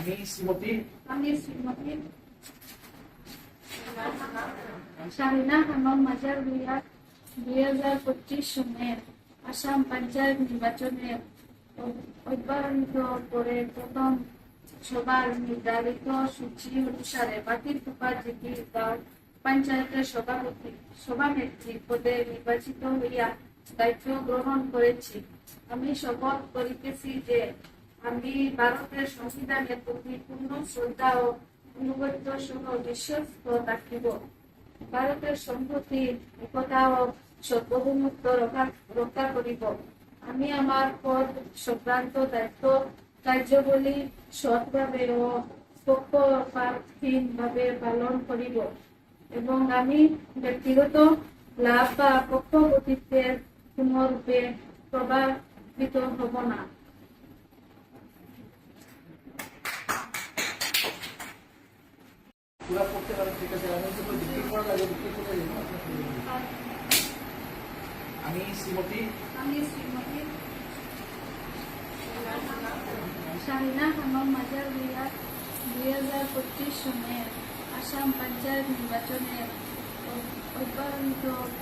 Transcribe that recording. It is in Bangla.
আমি শ্রীমতী। আমি শ্রীমতী। শাহিনা খানম মাজার ভুইয়া দুই হাজার পঁচিশ সনের আসাম পঞ্চায়েত নির্বাচনে অব্যাহত করে প্রথম সবার নির্ধারিত সূচি অনুসারে বাতিল কুপার জিটি গাঁও পঞ্চায়েতের সভাপতি, সভানেত্রী পদে নির্বাচিত হইয়া দায়িত্ব গ্রহণ করেছি। আমি শপথ করিতেছি যে আমি ভারতের সংবিধানের প্রতি পূর্ণ শ্রদ্ধা ও অনুগত্য সহ বিশ্বস্ত রাখিব ভারতের সম্পত্তি একতা ও সার্বভৌমত্ব রক্ষা করিব। আমি আমার পদ সংক্রান্ত দায়িত্ব, কার্যবলী সৎভাবে ও পক্ষপাতহীনভাবে পালন করিব এবং আমি ব্যক্তিগত লাভ বা পক্ষপাতিত্বের কোনরূপে প্রভাবিত হব না। পুরা করতে পারেন ঠিক আছে আমি তো বিক্রি করা লাগে, বিক্রি করে দিন আমি শ্রীমতী। আমি শ্রীমতী। শাহিনা খানম মাজার ভুইয়া দুই হাজার পঁচিশ সনের আসাম পঞ্চায়েত নির্বাচনের অব্যাহত